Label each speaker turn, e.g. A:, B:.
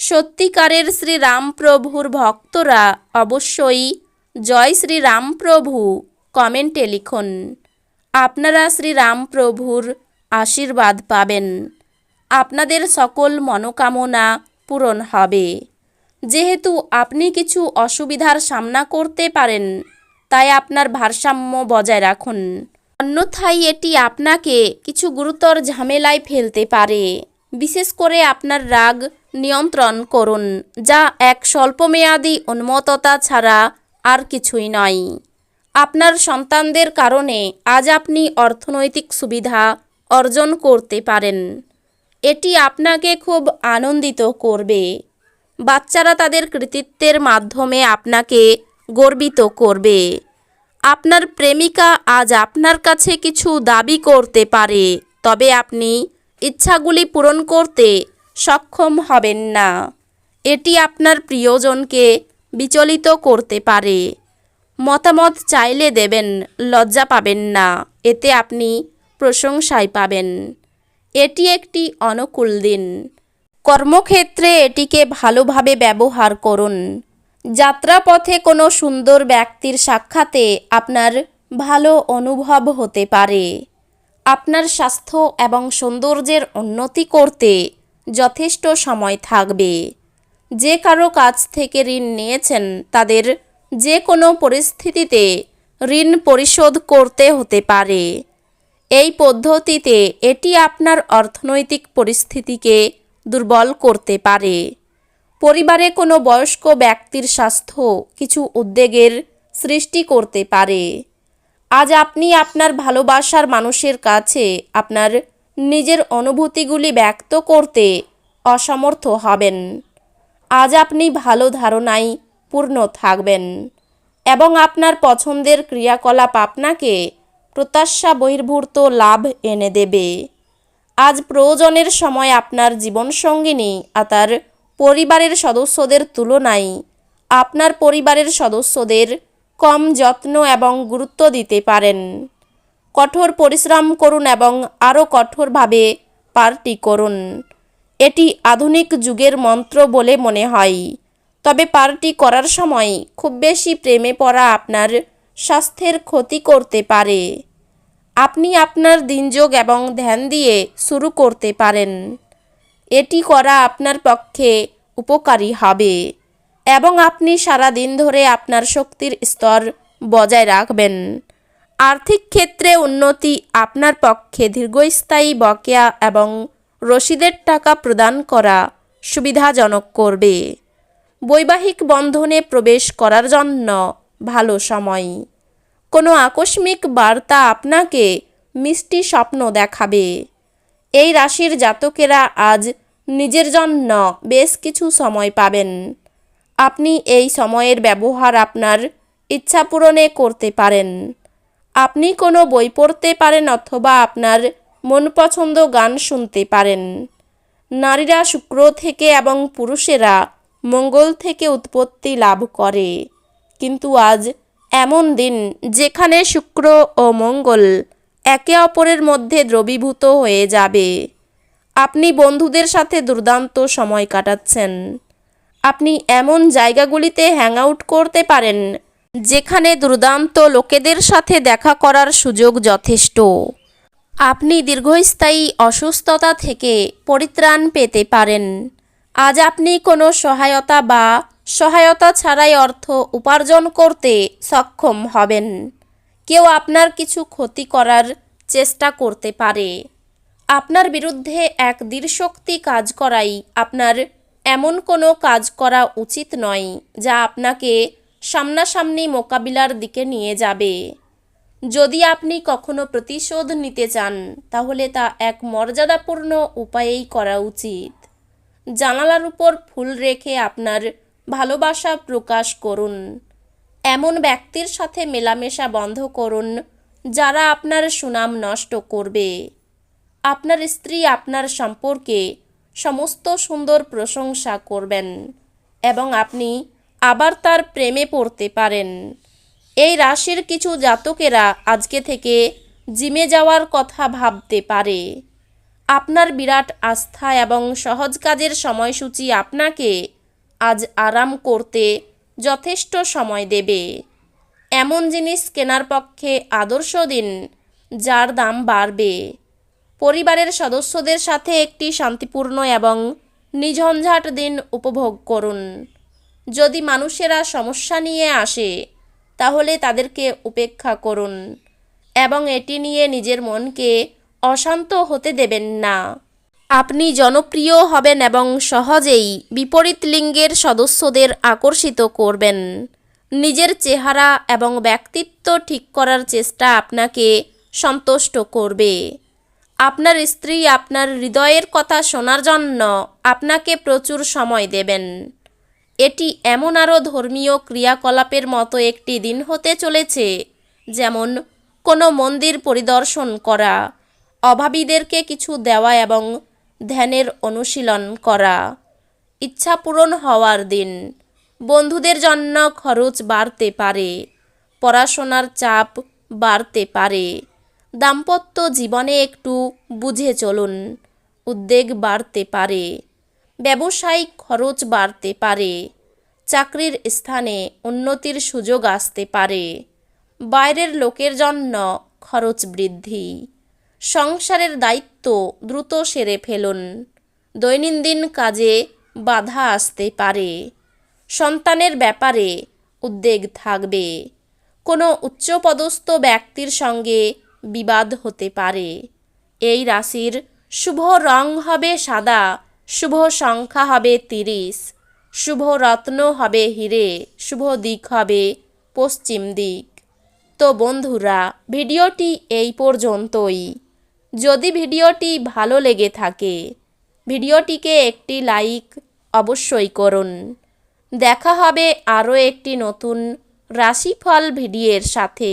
A: সত্যিকারের শ্রীরামপ্রভুর ভক্তরা অবশ্যই জয় শ্রীরামপ্রভু কমেন্টে লিখুন। আপনারা শ্রীরামপ্রভুর আশীর্বাদ পাবেন। আপনাদের সকল মনোকামনা পূরণ হবে। যেহেতু আপনি কিছু অসুবিধার সামনা করতে পারেন, তাই আপনার ভারসাম্য বজায় রাখুন। অন্যথায় এটি আপনাকে কিছু গুরুতর ঝামেলায় ফেলতে পারে। বিশেষ করে আপনার রাগ নিয়ন্ত্রণ করুন, যা এক স্বল্পমেয়াদী উন্মত্ততা ছাড়া আর কিছুই নয়। আপনার সন্তানদের কারণে আজ আপনি অর্থনৈতিক সুবিধা অর্জন করতে পারেন। এটি আপনাকে খুব আনন্দিত করবে। বাচ্চারা তাদের কৃতিত্বের মাধ্যমে আপনাকে গর্বিত করবে। আপনার প্রেমিকা আজ আপনার কাছে কিছু দাবি করতে পারে, তবে আপনি ইচ্ছাগুলি পূরণ করতে সক্ষম হবেন না। এটি আপনার প্রিয়জনকে বিচলিত করতে পারে। মতামত চাইলে দেবেন, লজ্জা পাবেন না, এতে আপনি প্রশংসায় পাবেন। এটি একটি অনুকূল দিন। কর্মক্ষেত্রে এটিকে ভালোভাবে ব্যবহার করুন। যাত্রাপথে কোনো সুন্দর ব্যক্তির সাক্ষাতে আপনার ভালো অনুভব হতে পারে। আপনার স্বাস্থ্য এবং সৌন্দর্যের উন্নতি করতে যথেষ্ট সময় থাকবে। যে কারও কাছ থেকে ঋণ নিয়েছেন, তাদের যে কোনো পরিস্থিতিতে ঋণ পরিশোধ করতে হতে পারে। এই পদ্ধতিতে এটি আপনার অর্থনৈতিক পরিস্থিতিকে দুর্বল করতে পারে। পরিবারে কোনো বয়স্ক ব্যক্তির স্বাস্থ্য কিছু উদ্বেগের সৃষ্টি করতে পারে। আজ আপনি আপনার ভালোবাসার মানুষের কাছে আপনার নিজের অনুভূতিগুলি ব্যক্ত করতে অসমর্থ হবেন। আজ আপনি ভালো ধারণায় পূর্ণ থাকবেন এবং আপনার পছন্দের ক্রিয়াকলাপ আপনাকে প্রত্যাশা বহির্ভূত লাভ এনে দেবে। আজ প্রয়োজনের সময় আপনার জীবনসঙ্গিনী আর তার পরিবারের সদস্যদের তুলনায় আপনার পরিবারের সদস্যদের কম যত্ন এবং গুরুত্ব দিতে পারেন। কঠোর পরিশ্রম করুন এবং আরও কঠোরভাবে পার্টি করুন। এটি আধুনিক যুগের মন্ত্র বলে মনে হয়। তবে পার্টি করার সময় খুব বেশি প্রেমে পড়া আপনার স্বাস্থ্যের ক্ষতি করতে পারে। আপনি আপনার দিনযোগ এবং ধ্যান দিয়ে শুরু করতে পারেন। এটি করা আপনার পক্ষে উপকারী হবে। এবং আপনি সারা দিন ধরে আপনার শক্তির স্তর বজায় রাখবেন। আর্থিক ক্ষেত্রে উন্নতি আপনার পক্ষে দীর্ঘস্থায়ী বকেয়া এবং রসিদের টাকা প্রদান করা সুবিধাজনক করবে। বৈবাহিক বন্ধনে প্রবেশ করার জন্য ভালো সময়। কোনো আকস্মিক বার্তা আপনাকে মিষ্টি স্বপ্ন দেখাবে। এই রাশির জাতকেরা আজ নিজের জন্য বেশ কিছু সময় পাবেন। আপনি এই সময়ের ব্যবহার আপনার ইচ্ছা পূরণে করতে পারেন। আপনি কোনো বই পড়তে পারেন অথবা আপনার মন পছন্দ গান শুনতে পারেন। নারীরা শুক্র থেকে এবং পুরুষেরা মঙ্গল থেকে উৎপত্তি লাভ করে। কিন্তু আজ এমন দিন যেখানে শুক্র ও মঙ্গল একে অপরের মধ্যে দ্রবীভূত হয়ে যাবে। আপনি বন্ধুদের সাথে দুর্দান্ত সময় কাটাচ্ছেন। আপনি এমন জায়গাগুলিতে হ্যাং আউট করতে পারেন, যেখানে দুর্দান্ত লোকেদের সাথে দেখা করার সুযোগ যথেষ্ট। আপনি দীর্ঘস্থায়ী অসুস্থতা থেকে পরিত্রাণ পেতে পারেন। আজ আপনি কোনো সহায়তা বা সহায়তা ছাড়াই অর্থ উপার্জন করতে সক্ষম হবেন। কেউ আপনার কিছু ক্ষতি করার চেষ্টা করতে পারে। আপনার বিরুদ্ধে এক দৃঢ়শক্তি কাজ করাই আপনার এমন কোনো কাজ করা উচিত নয়, যা আপনাকে সামনাসামনি মোকাবিলার দিকে নিয়ে যাবে। যদি আপনি কখনো প্রতিশোধ নিতে চান, তাহলে তা এক মর্যাদাপূর্ণ উপায়েই করা উচিত। জানালার উপর ফুল রেখে আপনার ভালোবাসা প্রকাশ করুন। এমন ব্যক্তির সাথে মেলামেশা বন্ধ করুন, যারা আপনার সুনাম নষ্ট করবে। আপনার স্ত্রী আপনার সম্পর্কে সমস্ত সুন্দর প্রশংসা করবেন এবং আপনি আবার তার প্রেমে পড়তে পারেন। এই রাশির কিছু জাতকেরা আজকে থেকে জিমে যাওয়ার কথা ভাবতে পারে। আপনার বিরাট আস্থা এবং সহজ কাজের সময়সূচি আপনাকে আজ আরাম করতে যথেষ্ট সময় দেবে। এমন জিনিস কেনার পক্ষে আদর্শ দিন যার দাম বাড়বে। পরিবারের সদস্যদের সাথে একটি শান্তিপূর্ণ এবং নিঝঞ্ঝাট দিন উপভোগ করুন। যদি মানুষেরা সমস্যা নিয়ে আসে, তাহলে তাদেরকে উপেক্ষা করুন এবং এটি নিয়ে নিজের মনকে অশান্ত হতে দেবেন না। আপনি জনপ্রিয় হবেন এবং সহজেই বিপরীত লিঙ্গের সদস্যদের আকর্ষিত করবেন। নিজের চেহারা এবং ব্যক্তিত্ব ঠিক করার চেষ্টা আপনাকে সন্তুষ্ট করবে। আপনার স্ত্রী আপনার হৃদয়ের কথা শোনার জন্য আপনাকে প্রচুর সময় দেবেন। এটি এমন আরও ধর্মীয় ক্রিয়াকলাপের মতো একটি দিন হতে চলেছে, যেমন কোনো মন্দির পরিদর্শন করা, অভাবীদেরকে কিছু দেওয়া এবং ধ্যানের অনুশীলন করা। ইচ্ছা পূরণ হওয়ার দিন, বন্ধুদের জন্য খরচ বাড়তে পারে, পড়াশোনার চাপ বাড়তে পারে। দাম্পত্য জীবনে একটু বুঝে চলুন, উদ্বেগ বাড়তে পারে, ব্যবসায়িক খরচ বাড়তে পারে, চাকরির স্থানে উন্নতির সুযোগ আসতে পারে, বাইরের লোকের জন্য খরচ বৃদ্ধি, সংসারের দায়িত্ব দ্রুত সেরে ফেলুন, দৈনন্দিন কাজে বাধা আসতে পারে, সন্তানের ব্যাপারে উদ্বেগ থাকবে, কোনো উচ্চপদস্থ ব্যক্তির সঙ্গে বিবাদ হতে পারে। এই রাশির শুভ রং হবে সাদা, শুভ সংখ্যা হবে তিরিশ, শুভ রত্ন হবে হিরে, শুভ দিক হবে পশ্চিম দিক। তো বন্ধুরা, ভিডিওটি এই পর্যন্তই। যদি ভিডিওটি ভালো লেগে থাকে, ভিডিওটিকে একটি লাইক অবশ্যই করুন। দেখা হবে আরও একটি নতুন রাশিফল ভিডিওর সাথে।